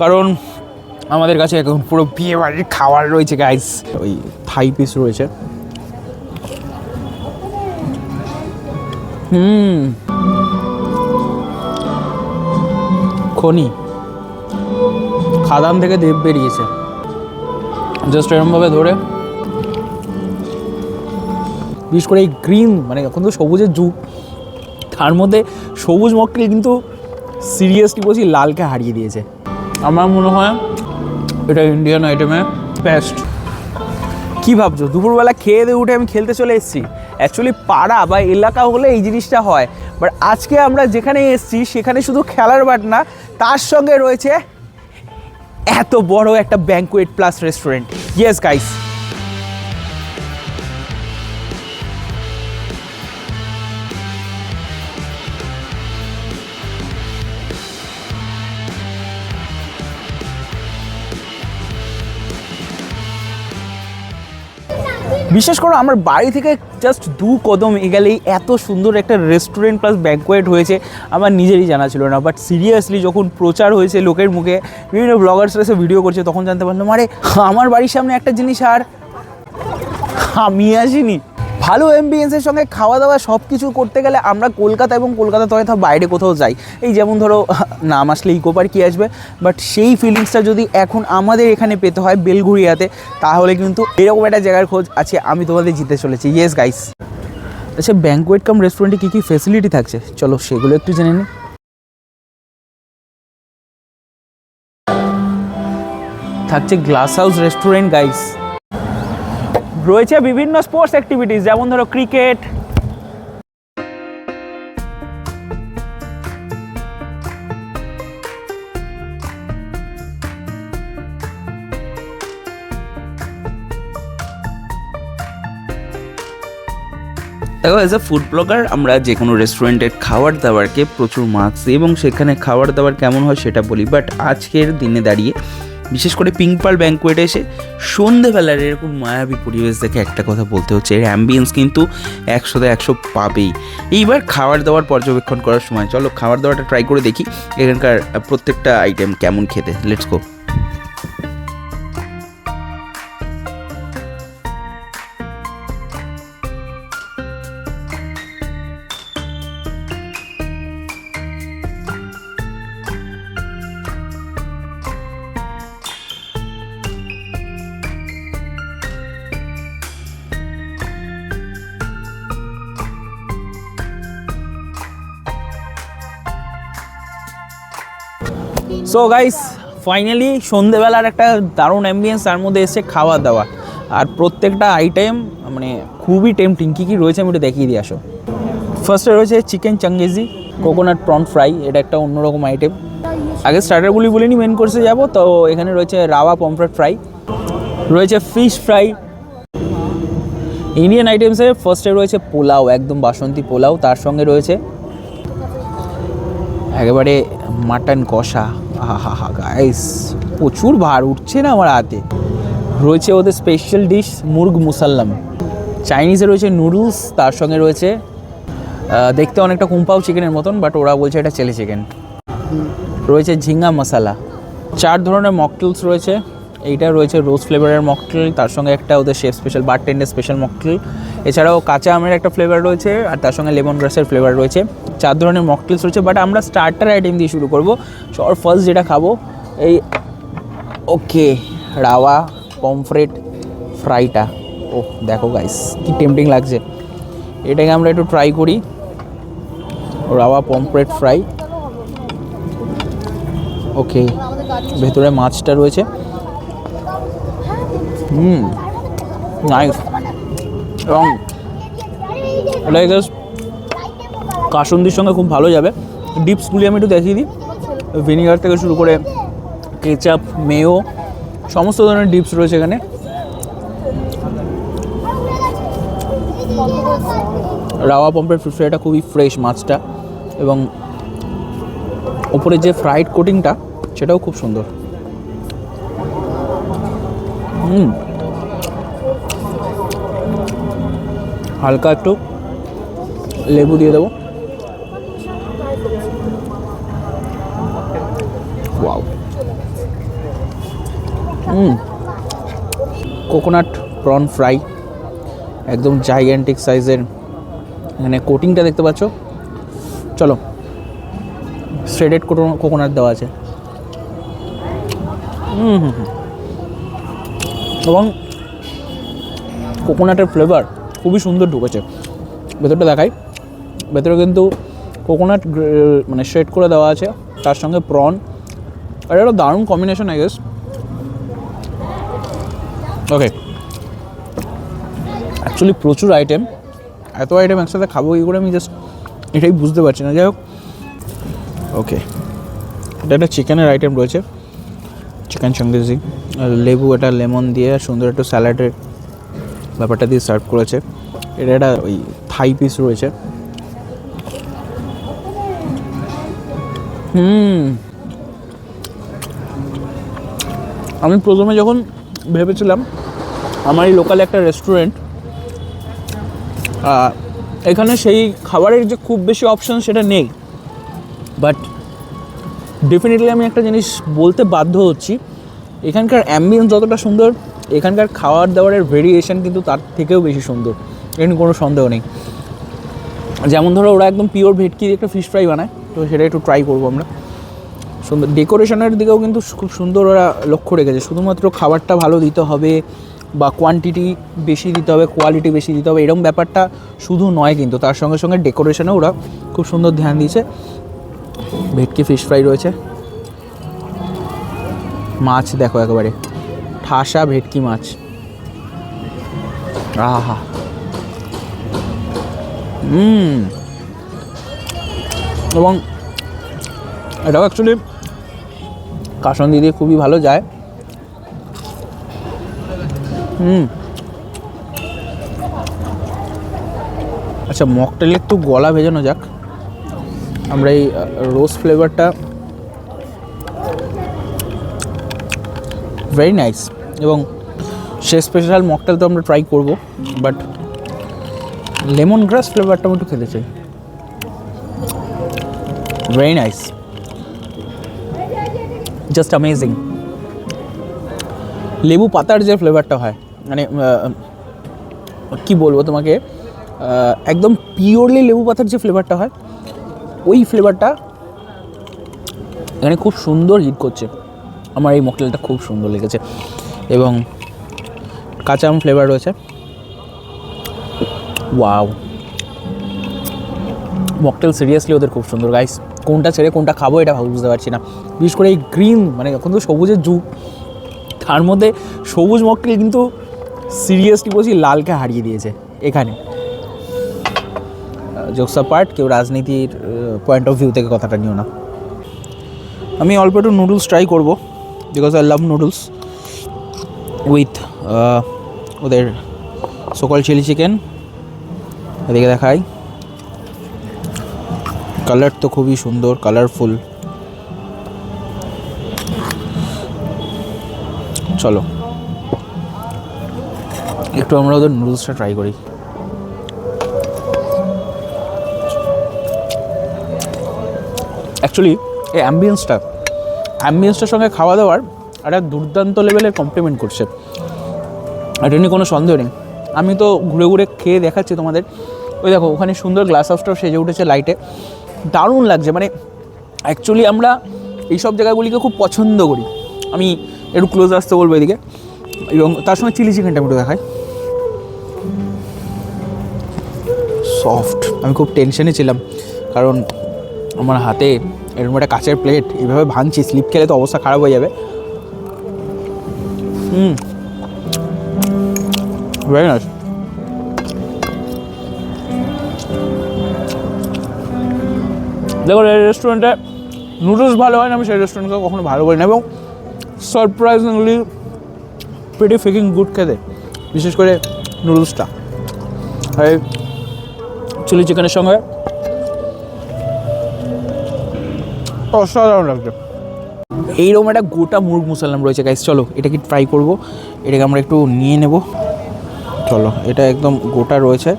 কারণ আমাদের কাছে এখন পুরো বিয়ে বাড়ির খাবার রয়েছে গাইস ওই থাই পিস রয়েছে। হুম। খনি। খাদাম থেকে দেব বেরিয়েছে। জাস্ট এরমভাবে ধরে। বিশেষ করে এই গ্রিন মানে এখন তো সবুজের যুগ। তার মধ্যে সবুজ মক্কেল কিন্তু সিরিয়াসলি বলছি লালকে হারিয়ে দিয়েছে। আমার মনে হয় এটা ইন্ডিয়ান আইটেমে বেস্ট কী ভাবছ? দুপুরবেলা খেয়ে দিয়ে উঠে আমি খেলতে চলে এসেছি। অ্যাকচুয়ালি পাড়া বা এলাকা হলে এই জিনিসটা হয়। বাট আজকে আমরা যেখানে এসেছি, সেখানে শুধু খেলার বাট না, তার সঙ্গে রয়েছে এত বড় একটা banquet plus restaurant yes guys বিশেষ করে আমার বাড়ি থেকে জাস্ট দু কদম এগেলেই এত সুন্দর একটা রেস্টুরেন্ট প্লাস ব্যাঙ্কোয়েট হয়েছে, আমার নিজেরই জানা ছিল না। বাট সিরিয়াসলি যখন প্রচার হয়েছে লোকের মুখে, বিভিন্ন ব্লগার্সরা এসে ভিডিও করছে, তখন জানতে পারলাম, আরে, আমার বাড়ির সামনে একটা জিনিস আর আমি আসিনি। ভালো এমবিএন্সের সঙ্গে খাওয়া দাওয়া সব কিছু করতে গেলে আমরা কলকাতা এবং কলকাতা তথা বাইরে কোথাও যাই। এই যেমন ধরো, নাম আসলে ইকো পার্ক কি আসবে বাট সেই ফিলিংসটা যদি এখন আমাদের এখানে পেতে হয় বেলঘুরিয়াতে, তাহলে কিন্তু এরকম একটা জায়গার খোঁজ আছে, আমি তোমাদের জিতে চলেছি। ইয়েস গাইস আচ্ছা ব্যাঙ্কোয়েট কাম রেস্টুরেন্টে কী কী ফেসিলিটি থাকছে? চলো, সেগুলো একটু জেনে নিই থাকছে গ্লাস হাউস রেস্টুরেন্ট গাইস রয়েছে বিভিন্ন স্পোর্টস অ্যাক্টিভিটিস যেমন ধরো ক্রিকেট দেখো অ্যাজ আ ফুড ব্লগার আমরা যে কোনো রেস্টুরেন্টের খাবার দাবারকে প্রচুর মার্কস এবং সেখানে খাবার দাবার কেমন হয় সেটা বলি বাট আজকের দিনে দাঁড়িয়ে বিশেষ করে পিঙ্ক পাল ব্যাঙ্কুয়েটে এসে সন্ধেবেলার এরকম মায়াবী পরিবেশ দেখে একটা কথা বলতে হচ্ছে, এর অ্যাম্বিয়েন্স কিন্তু একশোতে একশো পাবেই। এইবার খাবার দাবার পর্যবেক্ষণ করার সময়, চলো খাবার দাবারটা ট্রাই করে দেখি, এখানকার প্রত্যেকটা আইটেম কেমন খেতে let's go so guys finally সন্ধেবেলার একটা দারুণ অ্যাম্বিয়েন্স তার মধ্যে এসছে খাওয়া দাওয়া আর প্রত্যেকটা আইটেম মানে খুবই টেমটিং কী কী রয়েছে আমি একটু দেখিয়ে দিয়ে আসো। ফার্স্টে রয়েছে chicken changezi coconut prawn fry এটা একটা অন্যরকম আইটেম আগে স্টার্টারগুলি বলিনি মেন কোর্সে যাব, তো এখানে রয়েছে রাওয়া পমফ্রেট ফ্রাই রয়েছে ফিশ ফ্রাই ইন্ডিয়ান আইটেমসে ফার্স্টে রয়েছে পোলাও, একদম বাসন্তী পোলাও, তার সঙ্গে রয়েছে একেবারে মাটন কষা। হা গাইস প্রচুর ভার উঠছে না আমার হাতে। রয়েছে ওদের স্পেশাল ডিশ মুরগ মুসাল্লাম। চাইনিজে রয়েছে নুডলস তার সঙ্গে রয়েছে দেখতে অনেকটা কুম্পাও চিকেনের মতন বাট ওরা বলছে এটা চেলি চিকেন রয়েছে ঝিঙ্গা মশালা। চার ধরনের মকটেলস রয়েছে। এইটা রয়েছে রোজ ফ্লেভারের মকটেল, তার সঙ্গে একটা ওদের শেফ স্পেশাল বার টেন্ডের স্পেশাল মকটেল। এছাড়াও কাঁচা আমের একটা ফ্লেভার রয়েছে, আর তার সঙ্গে লেমন গ্রাসের ফ্লেভার রয়েছে। চার ধরনের মকটেলস রয়েছে বাট আমরা স্টার্টার আইটেম দিয়ে শুরু করব। সর ফার্স্ট যেটা খাব, এই, ওকে, রাওয়া পমফ্রেট ফ্রাইটা ও দেখো গাইস কি টেম্পটিং লাগছে। এটাকে আমরা একটু ট্রাই করি। রাওয়া পমফ্রেট ফ্রাই ওকে, ভেতরে মাছটা রয়েছে। হুম নাইস এবং এটা কাসন্দির সঙ্গে খুব ভালো যাবে। ডিপসগুলি আমি একটু দেখিয়ে দিই। ভিনিগার থেকে শুরু করে কেচাপ মেয়ো সমস্ত ধরনের ডিপস রয়েছে এখানে। রাওয়া পম্পের ফিশ খুবই ফ্রেশ মাছটা এবং ওপরে যে ফ্রাইড কোটিংটা সেটাও খুব সুন্দর। হুম। হালকা একটু লেবু দিয়ে দেবো। হুম। কোকোনাট প্রন ফ্রাই একদম জাইগ্যান্টিক সাইজের এখানে কোটিংটা দেখতে পাচ্ছ? চলো। শ্রেডেড কোকোনাট দেওয়া আছে। হুম হুম হুম। এবং কোকোনাটের ফ্লেভার খুবই সুন্দর ঢুকেছে। ভেতরটা দেখাই। ভেতরে কিন্তু কোকোনাট মানে শেড করে দেওয়া আছে, তার সঙ্গে প্রন আর একটা দারুণ combination I guess okay actually প্রচুর আইটেম এত আইটেম একসাথে খাব কি করে আমি জাস্ট এটাই বুঝতে পারছি না। যাই হোক। ওকে এটা একটা চিকেনের আইটেম রয়েছে। চিকেন চঙ্গেজি লেবু, এটা লেমন দিয়ে সুন্দর একটু স্যালাডের ব্যাপারটা দিয়ে সার্ভ করেছে। এটা একটা ওই থাই পিস রয়েছে। হুম। আমি প্রথমে যখন ভেবেছিলাম আমার এই লোকাল একটা রেস্টুরেন্ট এখানে সেই খাবারের যে খুব বেশি অপশন সেটা নেই। বাট ডেফিনেটলি আমি একটা জিনিস বলতে বাধ্য হচ্ছি। এখানকার অ্যাম্বিয়েন্স যতটা সুন্দর এখানকার খাওয়ার দাওয়ারের ভেরিয়েশন কিন্তু তার থেকেও বেশি সুন্দর। এখানে কোনো সন্দেহ নেই। যেমন ধরো ওরা একদম পিওর ভেটকি একটা ফিশ ফ্রাই বানায়, তো সেটা একটু ট্রাই করব আমরা। সুন্দর ডেকোরেশনের দিকেও কিন্তু খুব সুন্দর ওরা লক্ষ্য রেখেছে। শুধুমাত্র খাবারটা ভালো দিতে হবে বা কোয়ান্টিটি বেশি দিতে হবে কোয়ালিটি বেশি দিতে হবে এরকম ব্যাপারটা শুধু নয় কিন্তু। তার সঙ্গে সঙ্গে ডেকোরেশনে ওরা খুব সুন্দর ধ্যান দিয়েছে। ভেটকি ফিশ ফ্রাই রয়েছে। মাছ দেখো একেবারে। ঠাসা ভেটকি মাছ। আহা। হুম। এবং এটাও অ্যাকচুয়ালি কাসন্দি দিয়ে খুবই ভালো যায়। হুম। আচ্ছা মকটেলে একটু গলা ভেজানো যাক। আমরা এই রোজ ফ্লেভারটা ভেরি নাইস এবং সে স্পেশাল মকটেল তো আমরা ট্রাই করব বাট লেমন গ্রাস ফ্লেভারটা আমি একটু খেতে চাই। ভেরি নাইস জাস্ট অ্যামেজিং লেবু পাতার যে ফ্লেভারটা হয় মানে কি বলব তোমাকে একদম পিওরলি লেবু পাতার যে ফ্লেভারটা হয়, ওই ফ্লেভারটা এখানে খুব সুন্দর হিট করছে। আমার এই মকটেলটা খুব সুন্দর লেগেছে। এবং কাঁচা আম ফ্লেভার রয়েছে। ওয়াও মকটেল সিরিয়াসলি ওদের খুব সুন্দর। গাইস কোনটা ছেড়ে কোনটা খাব এটা বুঝতে পারছি না। বিশেষ করে এই গ্রিন মানে এখন তো সবুজের যুগ, তার মধ্যে সবুজ মকটেল কিন্তু সিরিয়াসলি বলছি লালকে হারিয়ে দিয়েছে এখানে। জোকসা পার্ট কেউ রাজনীতির পয়েন্ট অফ ভিউ থেকে কথাটা নিও না। আমি অল্প একটু নুডলস ট্রাই করব because I love noodles with ওদের সকল চিলি চিকেন এদিকে দেখাই। কালার তো খুবই সুন্দর কালারফুল চলো। একটু আমরা ওদের নুডলসটা ট্রাই করি। অ্যাকচুয়ালি এই অ্যাম্বিয়েন্সটা অ্যাম্বিয়েন্সটার সঙ্গে খাওয়া দাওয়ার একটা দুর্দান্ত লেভেলের কমপ্লিমেন্ট করছে। এটা নিয়ে কোনো সন্দেহ নেই। আমি তো ঘুরে ঘুরে খেয়ে দেখাচ্ছি তোমাদের। ওই দেখো, ওখানে সুন্দর গ্লাস হাউসটাও সেজে উঠেছে লাইটে দারুণ লাগছে মানে অ্যাকচুয়ালি আমরা এইসব জায়গাগুলিকে খুব পছন্দ করি। আমি একটু ক্লোজ আসতে বলব এদিকে। এবং তার সঙ্গে চিলি চিকেনটা আমি একটু দেখাই। সফট আমি খুব টেনশনে ছিলাম। কারণ আমার হাতে এরকম একটা কাচের প্লেট এইভাবে ভাঙছি স্লিপ খেলে তো অবস্থা খারাপ হয়ে যাবে। হুম ভেরি নাইস দেখো, এই রেস্টুরেন্টে নুডলস ভালো হয় না, আমি সেই রেস্টুরেন্টকে কখনো ভালো করি না এবং সারপ্রাইজিংলি প্রিটি ফিকিং গুড খেতে, বিশেষ করে নুডলসটা আর চিলি চিকেনের সঙ্গে অসাধারণ লাগছে। এইরকম একটা গোটা মুরগ মুসাল্লাম রয়েছে গাইস চলো, এটা কি ট্রাই করব? এটাকে আমরা একটু নিয়ে নেব। চলো, এটা একদম গোটা রয়েছে।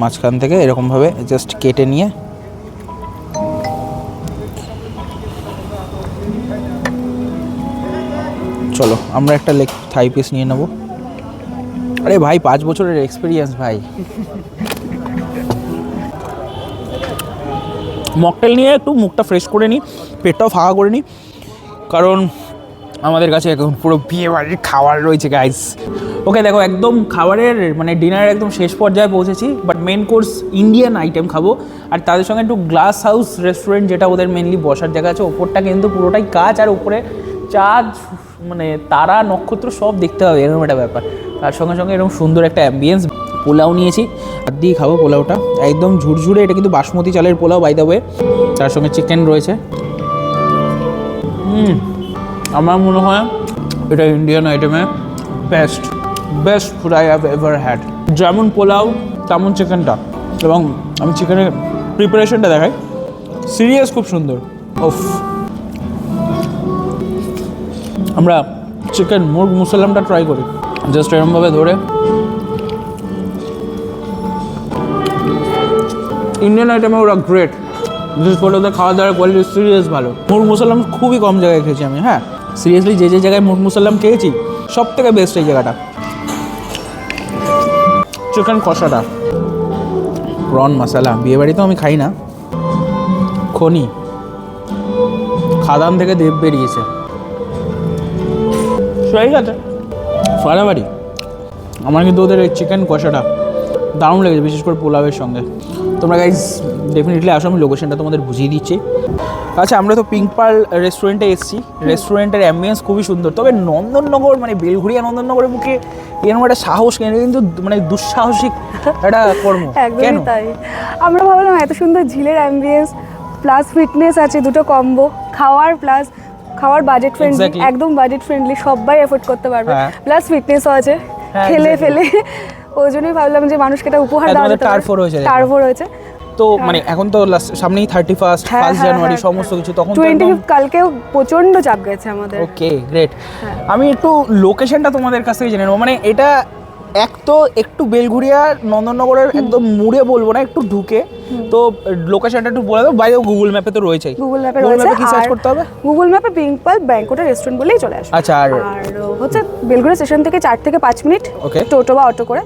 মাঝখান থেকে এরকমভাবে জাস্ট কেটে নিয়ে। চলো, আমরা একটা লেগ থাই পিস নিয়ে নেব। আরে ভাই, পাঁচ বছরের এক্সপিরিয়েন্স ভাই। মকটেল নিয়ে একটু মুখটা ফ্রেশ করে নিই পেটটাও ফাঁকা করে নিই কারণ আমাদের কাছে এখন পুরো বিয়ে বাড়ির খাবার রয়েছে গাইস ওকে দেখো, একদম খাবারের মানে ডিনারের একদম শেষ পর্যায়ে পৌঁছেছি but main course Indian item খাব। আর তাদের সঙ্গে একটু গ্লাস হাউস রেস্টুরেন্ট যেটা ওদের মেনলি বসার জায়গা আছে, ওপরটা কিন্তু পুরোটাই কাজ আর উপরে চাঁদ মানে তারা, নক্ষত্র সব দেখতে হবে, এরকম একটা ব্যাপার। তার সঙ্গে সঙ্গে এরকম সুন্দর একটা অ্যাম্বিয়েন্স পোলাও নিয়েছি, আর দিয়ে খাব পোলাওটা। একদম ঝুরঝুরে, এটা কিন্তু বাসমতি চালের পোলাও বাই দ্য তার সঙ্গে চিকেন রয়েছে। আমার মনে হয় এটা ইন্ডিয়ান আইটেমে best best food I have ever had যেমন পোলাও, তেমন চিকেনটা এবং আমি চিকেনের প্রিপারেশনটা দেখাই। সিরিয়াস খুব সুন্দর। ওফ আমরা চিকেন মুরগ, মুসাল্লামটা ট্রাই করি। জাস্ট এরমভাবে ধরে। ইন্ডিয়ান আইটেমে ওরা গ্রেট বিশেষ করে ওদের খাওয়া দাওয়ার কোয়ালিটি সিরিয়াস ভালো। মুরগ মুসাল্লাম খুবই কম জায়গায় খেয়েছি আমি হ্যাঁ? সিরিয়াসলি যে যে জায়গায় মুরগ মুসাল্লাম খেয়েছি সব থেকে বেস্ট এই জায়গাটা। চিকেন কষাটা। প্রন মশালা বিয়ে বাড়িতেও আমি খাই না। খনি। খাদান থেকে দেব বেরিয়েছে। ঠিক আছে ফাড়াবাড়ি আমার কিন্তু ওদের চিকেন কষাটা দারুণ লেগেছে বিশেষ করে পোলাওয়ের সঙ্গে। তোমরা গাইজ ডেফিনেটলি আসো আমি লোকেশনটা তোমাদের বুঝিয়ে দিচ্ছি। আচ্ছা আমরা তো পিঙ্ক পার্ল রেস্টুরেন্টে এসেছি। রেস্টুরেন্টের অ্যাম্বিয়েন্স খুবই সুন্দর। তবে নন্দননগর মানে বেলঘুরিয়া নন্দননগরের মুখে এরকম একটা সাহস কেন? কিন্তু মানে দুঃসাহসিক একটা কর্ম। কেন? তাই। আমরা ভাবলাম এত সুন্দর ঝিলের অ্যাম্বিয়েন্স প্লাস ফিটনেস আছে দুটো কম্বো খাওয়ার প্লাস খাওয়ার বাজেট ফ্রেন্ডলি একদম বাজেট ফ্রেন্ডলি সবাই এফোর্ড করতে পারবে। হ্যাঁ। প্লাস ফিটনেসও আছে। হ্যাঁ, খেলে ফেলে। ওই জন্যই ভাবলাম যে মানুষকে এটা উপহার হ্যাঁ, দেওয়া রয়েছে দেখলাম। টার্ফও রয়েছে তো মানে এখন তো সামনেই থার্টি ফার্স্ট হ্যাঁ, ফার্স্ট হ্যাঁ, জানুয়ারি হ্যাঁ, সমস্ত কিছু তখন তো টোয়েন্টি কালকেও প্রচণ্ড চাপ গেছে আমাদের। ওকে গ্রেট হ্যাঁ। আমি একটু লোকেশনটা তোমাদের কাছ থেকে জেনে নেব। মানে এটা এক তো একটু বেলঘুরিয়া নন্দননগরের একদম মুড়ে বলব না একটু ঢুকে। তো লোকেশনটা একটু বলে দাও। বাইরে গুগল ম্যাপে তো রয়েছেই। গুগল ম্যাপে রয়েছে। কি সার্চ করতে হবে? গুগল ম্যাপে পিঙ্কপাল ব্যাংকোটের রেস্টুরেন্ট বলেই চলে আসবে। আচ্ছা আর হচ্ছে বেলগুড়া স্টেশন থেকে চার থেকে পাঁচ মিনিট Okay. টোটো বা অটো করে।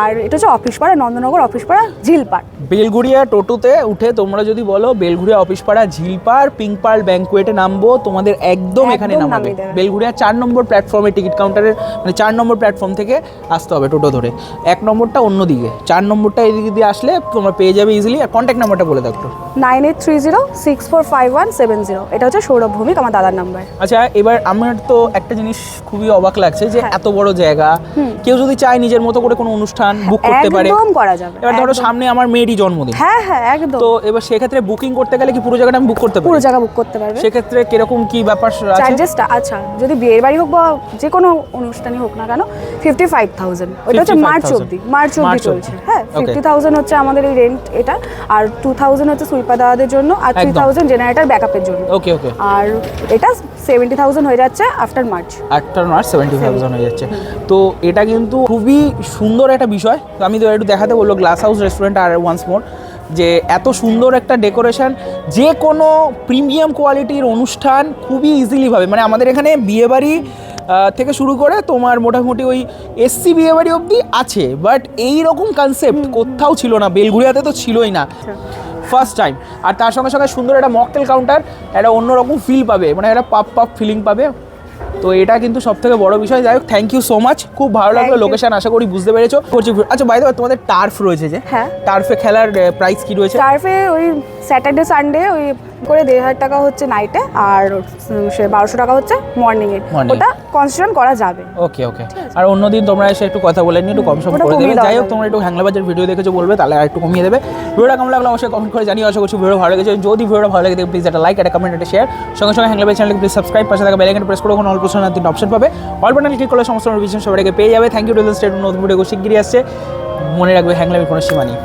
আর এটা হচ্ছে অফিস পাড়া নন্দনগর অফিস পাড়া ঝিলপাড়। বেলগুড়িয়া টোটোতে উঠে তোমরা যদি বলো বেলগুড়িয়া অফিস পাড়া ঝিলপাড় পিঙ্কপাল ব্যাংকুয়েটে নামবো তোমাদের একদম এখানে নামাবে। বেলগুড়িয়া চার নম্বর প্ল্যাটফর্মে টিকিট কাউন্টারের মানে চার নম্বর প্ল্যাটফর্ম থেকে আসতে হবে টোটো ধরে। এক নম্বরটা অন্যদিকে চার নম্বরটা এদিকে দিয়ে আসলে তোমরা পেয়ে যাবে ইজিলি আর কন্ট্যাক্ট নাম্বারটা বলে একটু। Nine eight three zero six four five one seven zero. এটা হচ্ছে সৌরভ ভৌমিক আমার দাদার নাম্বার। আচ্ছা এবার আমার তো একটা জিনিস খুবই অবাক লাগছে যে হ্যাঁ। এত বড় জায়গা। কেউ যদি চায় নিজের মতো করে কোনো অনুষ্ঠান বুক করতে পারে একদম করা যাবে এবার ধরো সামনে আমার মেয়েরই জন্মদিন। হ্যাঁ হ্যাঁ একদম। তো এবার সেক্ষেত্রে বুকিং করতে গেলে কি পুরো জায়গাটা আমি বুক করতে পুরো? জায়গা বুক করতে পারবে। সেক্ষেত্রে কীরকম কি ব্যাপার চার্জেসটা আচ্ছা যদি বিয়ের বাড়ি হোক বা যে কোনো অনুষ্ঠানই হোক না কেন ফিফটি ফাইভ থাউজেন্ড হচ্ছে মার্চ 55,000 অবধি মার্চ অবধি চলছে। হ্যাঁ. ফিফটি থাউজেন্ড হচ্ছে আমাদের এই রেন্ট এটা আর টু থাউজেন্ড হচ্ছে সুইপা দাদাদের জন্য আর থ্রি। থাউজেন্ড জেনারেটার ব্যাকআপের জন্য। ওকে ওকে আর এটা সেভেন্টি থাউজেন্ড হয়ে যাচ্ছে after March after March seventy thousand হয়ে যাচ্ছে। তো এটা কিন্তু খুবই সুন্দর একটা বিষয়। তো আমি তো একটু দেখাতে বলল গ্লাস হাউস রেস্টুরেন্ট আর ওয়ান্স মোর যে এত সুন্দর একটা ডেকোরেশন যে কোনো প্রিমিয়াম কোয়ালিটির অনুষ্ঠান খুবই ইজিলি ভাবে মানে আমাদের এখানে বিয়েবাড়ি থেকে শুরু করে তোমার মোটামুটি ওই এসসি বিয়ে বাড়ি অবধি আছে। বাট এই রকম কনসেপ্ট কোথাও ছিল না বেলগুড়িয়াতে তো ছিলই না। ফার্স্ট টাইম আর তার সঙ্গে সঙ্গে সুন্দর একটা মকটেল কাউন্টার একটা অন্যরকম ফিল পাবে মানে একটা পাপ পাপ ফিলিং পাবে। তো এটা কিন্তু সব থেকে বড় বিষয়। যাই হোক থ্যাংক ইউ সো মাচ খুব ভালো লাগল লোকেশন আশা করি বুঝতে পেরেছ। করছি আচ্ছা বাইদ তোমাদের টার্ফ রয়েছে যে? হ্যাঁ। টার্ফে খেলার প্রাইস কি রয়েছে? টার্ফে ওই স্যাটারডে সানডে ওই করে দেড় হাজার টাকা হচ্ছে নাইটে আর সে বারোশো টাকা হচ্ছে মর্নিংয়ে। ওটা কনসিডার করা যাবে। ওকে ওকে আর অন্যদিন তোমরা এসে একটু কথা বলে নিয়ে একটু কম সম করে দেবে। যাই হোক তোমরা একটু হ্যাংলাবাজের ভিডিও দেখেছ বলবে তাহলে আর একটু কমিয়ে দেবে। ভিডিওটা কেমন লাগল অবশ্যই কমেন্ট করে জানিয়ে আশা করছি ভিডিও ভালো লেগেছে। যদি ভিডিওটা ভালো লাগে প্লিজ একটা লাইক একটা কমেন্ট একটা শেয়ার সঙ্গে সঙ্গে হ্যাংলাবাজ চ্যানেলকে প্লিজ সাবস্ক্রাইব পাশে থাকা বেলাইকন প্রেস করে কোনো অল্প সময় তিনটা অপশন পাবে। অল বাটন ক্লিক করলে সমস্ত নোটিফিকেশন সবাইকে পেয়ে যাবে। Thank you to the state নতুন ভিডিও শিগগিরই আসছে। মনে রাখবে হ্যাংলামের কোনো সীমা নেই।